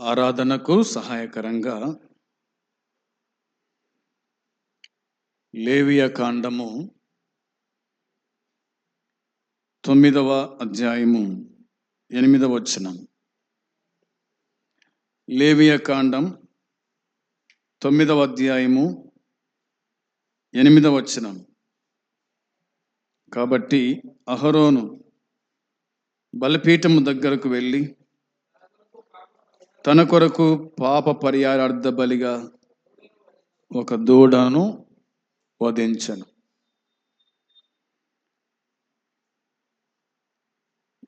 ఆరాధనకు సహాయకరంగా లేవియ కాండము తొమ్మిదవ అధ్యాయము ఎనిమిదవ వచనం. లేవియ కాండం తొమ్మిదవ అధ్యాయము ఎనిమిదవ వచనం. కాబట్టి అహరోను బలపీఠము దగ్గరకు వెళ్ళి తన కొరకు పాప పరిహారార్థ బలిగా ఒక దూడను వధించను.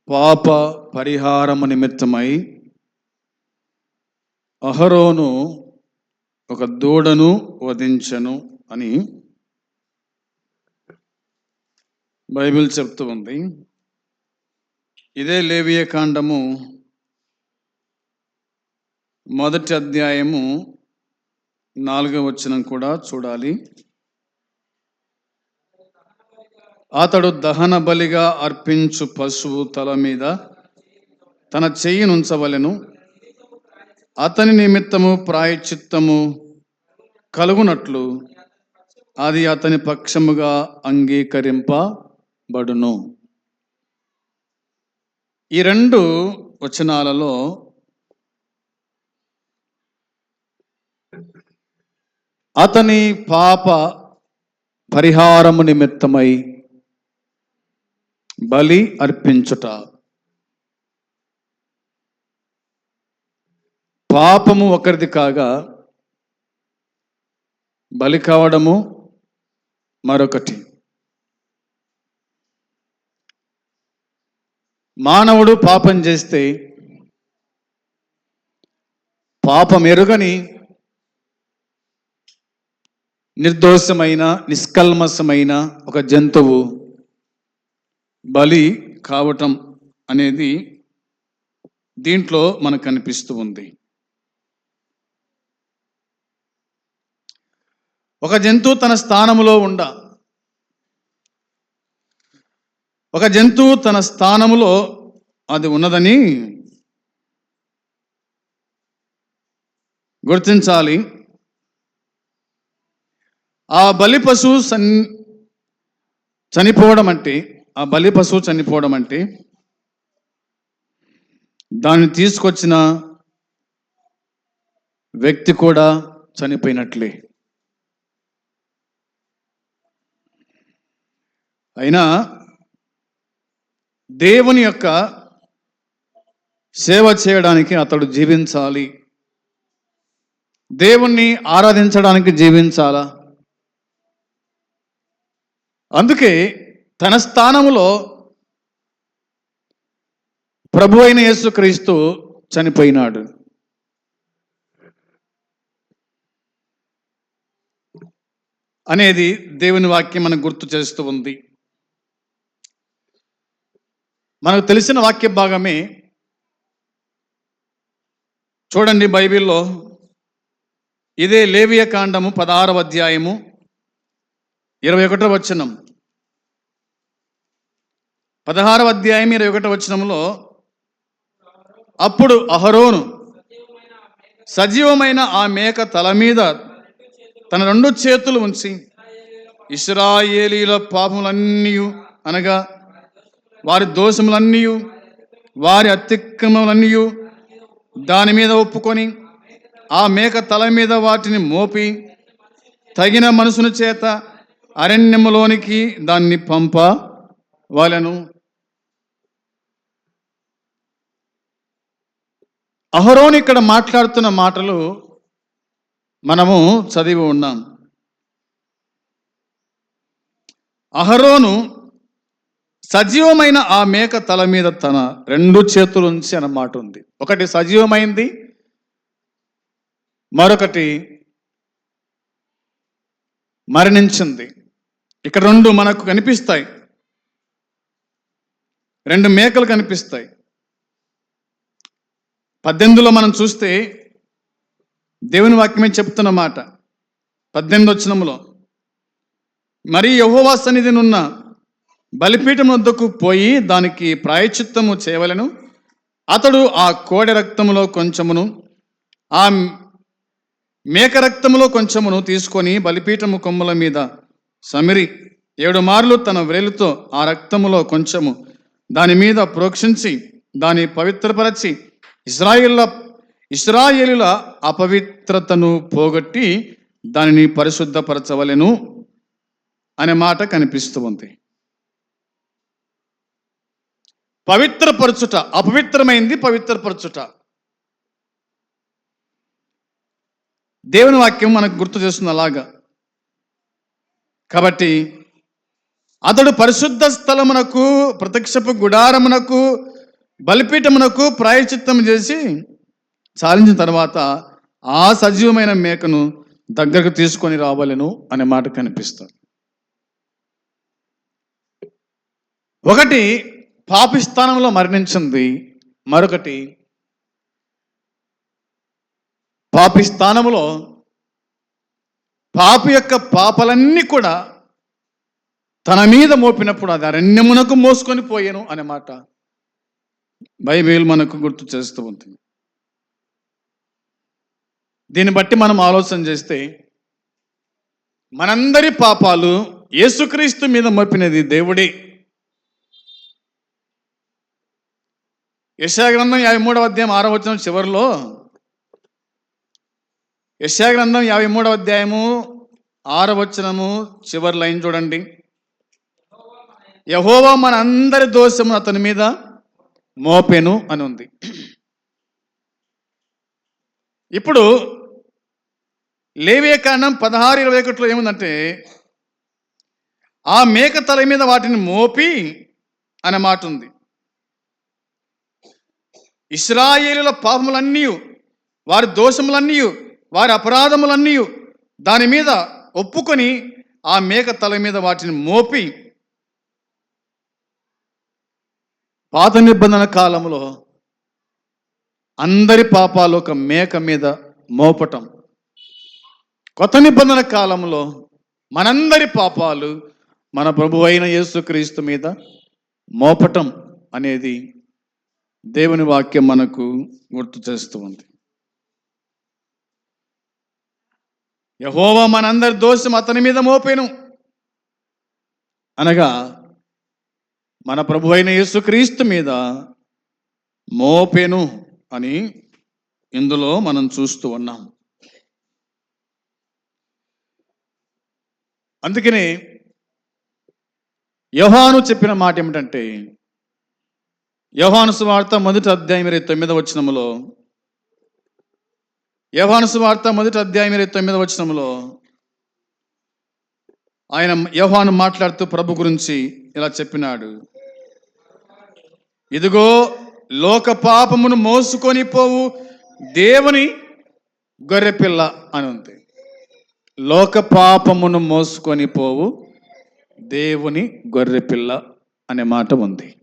పాప పరిహారము నిమిత్తమై అహరోను ఒక దూడను వధించను అని బైబిల్ చెప్తూ ఉంది. ఇదే లేవియ కాండము మొదటి అధ్యాయము నాలుగవ వచనం కూడా చూడాలి. అతడు దహన బలిగా అర్పించు పశువు తల మీద తన చెయ్యి నుంచవలెను అతని నిమిత్తము ప్రాయచిత్తము కలుగునట్లు అది అతని పక్షముగా అంగీకరింపబడును. ఈ రెండు వచనాలలో అతని పాప పరిహారము నిమిత్తమై బలి అర్పించుట. పాపము ఒకరిది కాగా బలి కావడము మరొకటి. మానవుడు పాపం చేస్తే పాపం ఎరుగని నిర్దోషమైన నిష్కల్మసమైన ఒక జంతువు బలి కావటం అనేది దీంట్లో మనకు కనిపిస్తూ ఉంది. ఒక జంతువు తన స్థానములో ఉండ ఒక జంతువు తన స్థానములో అది ఉన్నదని గుర్తించాలి. ఆ బలి పశువు సన్ చనిపోవడం అంటే ఆ బలి పశువు చనిపోవడం అంటే దాన్ని తీసుకొచ్చిన వ్యక్తి కూడా చనిపోయినట్లే. అయినా దేవుని యొక్క సేవ చేయడానికి అతడు జీవించాలి. దేవుణ్ణి ఆరాధించడానికి జీవించాలా? అందుకే తన స్థానములో ప్రభు అయిన యేసుక్రీస్తు చనిపోయినాడు. అనేది దేవుని వాక్యం మనకు గుర్తు చేస్తూ ఉంది. మనకు తెలిసిన వాక్య భాగమే చూడండి బైబిల్లో ఇదే లేవియ కాండము పదహారవ అధ్యాయము ఇరవై ఒకటో వచనం. పదహారవ అధ్యాయం ఇరవై ఒకటో వచనంలో అప్పుడు అహరోను సజీవమైన ఆ మేక తల మీద తన రెండు చేతులు ఉంచి ఇస్రాయేలీల పాపములన్నీ అనగా వారి దోషములన్నీ వారి అతిక్రమములన్నీ దాని మీద ఒప్పుకొని ఆ మేక తల మీద వాటిని మోపి తగిన మనసును చేత అరణ్యములోనికి దాన్ని పంప వాళ్ళను అహరోన్ ఇక్కడ మాట్లాడుతున్న మాటలు మనము చదివి ఉన్నాం. అహరోను సజీవమైన ఆ మేక తల మీద తన రెండు చేతులు ఉంచి అన్న మాట ఉంది. ఒకటి సజీవమైంది మరొకటి మరణించింది. ఇక్కడ రెండు మనకు కనిపిస్తాయి. రెండు మేకలు కనిపిస్తాయి. పద్దెనిమిదిలో మనం చూస్తే దేవుని వాక్యమే చెప్తున్న మాట. పద్దెనిమిది వచ్చినములో మరి యహోవా సన్నిధినున్న బలిపీఠం వద్దకు పోయి దానికి ప్రాయచిత్తము చేయవలెను. అతడు ఆ కోడి రక్తములో కొంచెమును ఆ మేక రక్తములో కొంచెమును తీసుకొని బలిపీఠము కొమ్ముల మీద సమిరి ఏడు మార్లు తన వ్రేలుతో ఆ రక్తములో కొంచెము దాని మీద ప్రోక్షించి దాని పవిత్రపరచి ఇస్రాయిల్ల ఇస్రాయేలుల అపవిత్రతను పోగొట్టి దానిని పరిశుద్ధపరచవలెను అనే మాట కనిపిస్తూ ఉంది. పవిత్రపరచుట అపవిత్రమైంది పవిత్రపరచుట. దేవుని వాక్యం మనకు గుర్తు చేస్తుంది అలాగా కాబట్టి అతడు పరిశుద్ధ స్థలమునకు ప్రత్యక్షపు గుడారమునకు బలిపీఠమునకు ప్రాయచిత్తం చేసి చాలించిన తర్వాత ఆ సజీవమైన మేకను దగ్గరకు తీసుకొని రావాలను అనే మాట కనిపిస్తుంది. ఒకటి పాపి స్థానంలో మరణించింది మరొకటి పాపి స్థానంలో పాపి యొక్క పాపలన్నీ కూడా తన మీద మోపినప్పుడు అది అరణ్యమునకు మోసుకొని పోయాను అనే మాట బైబిల్ మనకు గుర్తు చేస్తూ ఉంటుంది దీన్ని బట్టి మనం ఆలోచన చేస్తే మనందరి పాపాలు యేసుక్రీస్తు మీద మోపినది దేవుడే. యశాగ్రంథం యాభై మూడవ అధ్యాయం ఆరో వచ్చిన చివరిలో యశాగ్రంథం యాభై మూడవ అధ్యాయము ఆరవచనము చివరి లైన్ చూడండి. యహోవా మన అందరి దోషము అతని మీద మోపెను అని ఉంది ఇప్పుడు లేవే కారణం పదహారు ఇరవై ఒకటిలో ఏముందంటే ఆ మేక తల మీద వాటిని మోపి అనే మాట ఉంది. ఇస్రాయేలుల పాపములన్నీ వారి దోషములన్నీ వారి అపరాధములన్నీ దాని మీద ఒప్పుకొని ఆ మేక తల మీద వాటిని మోపి పాత నిబంధన కాలంలో అందరి పాపాలు ఒక మేక మీద మోపటం. కొత్త నిబంధన కాలంలో మనందరి పాపాలు మన ప్రభు అయిన యేసుక్రీస్తు మీద మోపటం అనేది దేవుని వాక్యం మనకు గుర్తు చేస్తూ ఉంది. యహోవా మనందరి దోషం అతని మీద మోపేను. అనగా మన ప్రభు అయిన యేసుక్రీస్తు మీద మోపెను అని ఇందులో మనం చూస్తూ ఉన్నాం. అందుకని యోహాను చెప్పిన మాట ఏమిటంటే యోహాను సువార్త మొదటి అధ్యాయం ఇరవై తొమ్మిదవ వచనములో యోహాను వార్త మొదటి అధ్యాయం ఇరవై తొమ్మిది వచనములో ఆయన యోహాను మాట్లాడుతూ ప్రభు గురించి ఇలా చెప్పినాడు. ఇదిగో లోక పాపమును మోసుకొని పోవు దేవుని గొర్రెపిల్ల అని ఉంది. లోక పాపమును మోసుకొని పోవు దేవుని గొర్రెపిల్ల అనే మాట ఉంది.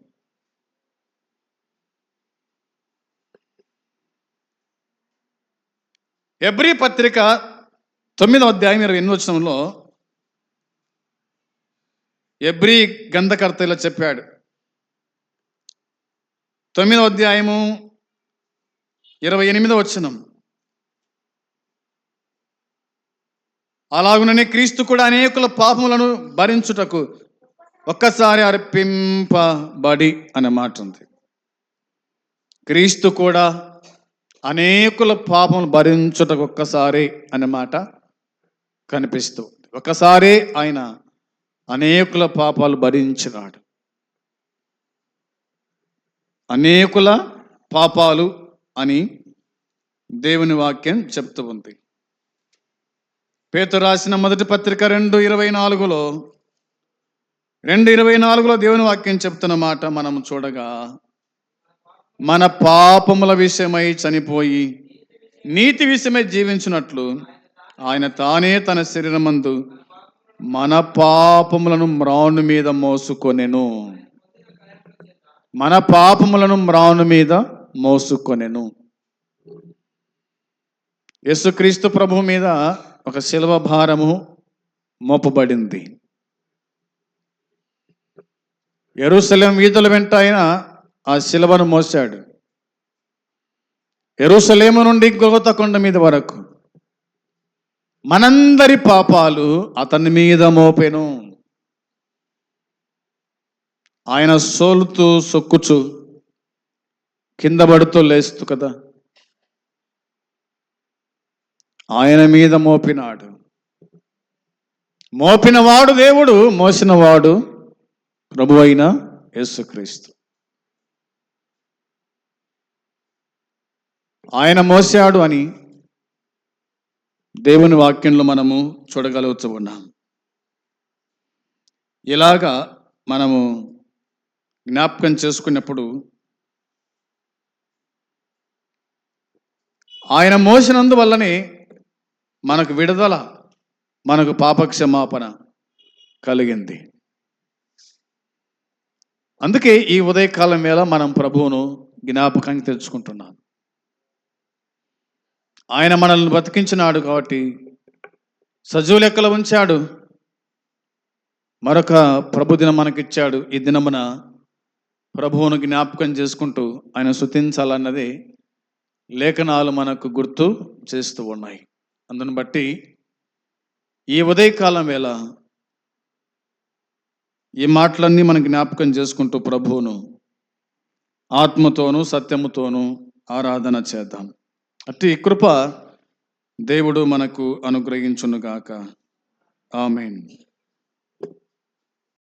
ఎబ్రి పత్రిక తొమ్మిదవ అధ్యాయం ఇరవై ఎనిమిది వచనంలో ఎబ్రి గంధకర్త ఇలా చెప్పాడు. తొమ్మిదవ అధ్యాయము ఇరవై ఎనిమిదవ వచనం. అలాగుననే క్రీస్తు కూడా అనేకుల పాపములను భరించుటకు ఒక్కసారి అర్పింపబడి అనే మాట ఉంది క్రీస్తు కూడా అనేకుల పాపములు భరించుటకు ఒక్కసారి అనే మాట కనిపిస్తూ ఉంది. ఒకసారి ఆయన అనేకుల పాపాలు భరించినాడు. అనేకుల పాపాలు అని దేవుని వాక్యం చెప్తూ ఉంది. పేతు రాసిన మొదటి పత్రిక రెండు ఇరవై నాలుగులో రెండు ఇరవై నాలుగులో దేవుని వాక్యం చెప్తున్న మాట మనం చూడగా మన పాపముల విషయమై చనిపోయి నీతి విషయమై జీవించినట్లు ఆయన తానే తన శరీరమందు మన పాపములను మ్రాను మీద మోసుకొనెను. మన పాపములను మ్రాను మీద మోసుకొనెను. యేసుక్రీస్తు ప్రభు మీద ఒక శిల్వ భారము మోపబడింది. ఎరుసలేం వీధుల వెంట ఆయన ఆ శిలవను మోసాడు ఎరుసలేము నుండి గొగత కొండ మీద వరకు మనందరి పాపాలు అతని మీద మోపెను. ఆయన సోలుతూ సొక్కుచు కింద పడుతూ లేస్తూ కదా. ఆయన మీద మోపినాడు. మోపినవాడు దేవుడు మోసినవాడు ప్రభు అయిన యేసుక్రీస్తు. ఆయన మోసాడు అని దేవుని వాక్యంలో మనము చూడగలుగుతూ ఇలాగా మనము జ్ఞాపకం చేసుకున్నప్పుడు ఆయన మోసినందువల్లనే మనకు విడుదల మనకు పాపక్షమాపణ కలిగింది. అందుకే ఈ ఉదయకాలం వేళ మనం ప్రభువును జ్ఞాపకానికి తెచ్చుకుంటున్నాం. ఆయన మనల్ని బతికించినాడు కాబట్టి సజీవ లెక్కలు ఉంచాడు. మరొక ప్రభు దినం మనకిచ్చాడు. ఈ దినమున ప్రభువును జ్ఞాపకం చేసుకుంటూ ఆయన శుతించాలన్నది లేఖనాలు మనకు గుర్తు చేస్తూ ఉన్నాయి. అందును బట్టి ఈ ఉదయకాలం వేళ ఈ మాటలన్నీ మనం జ్ఞాపకం చేసుకుంటూ ప్రభువును ఆత్మతోనూ సత్యముతోనూ ఆరాధన చేద్దాం. అట్టి కృప దేవుడు మనకు అనుగ్రహించునుగాక. ఆమెన్.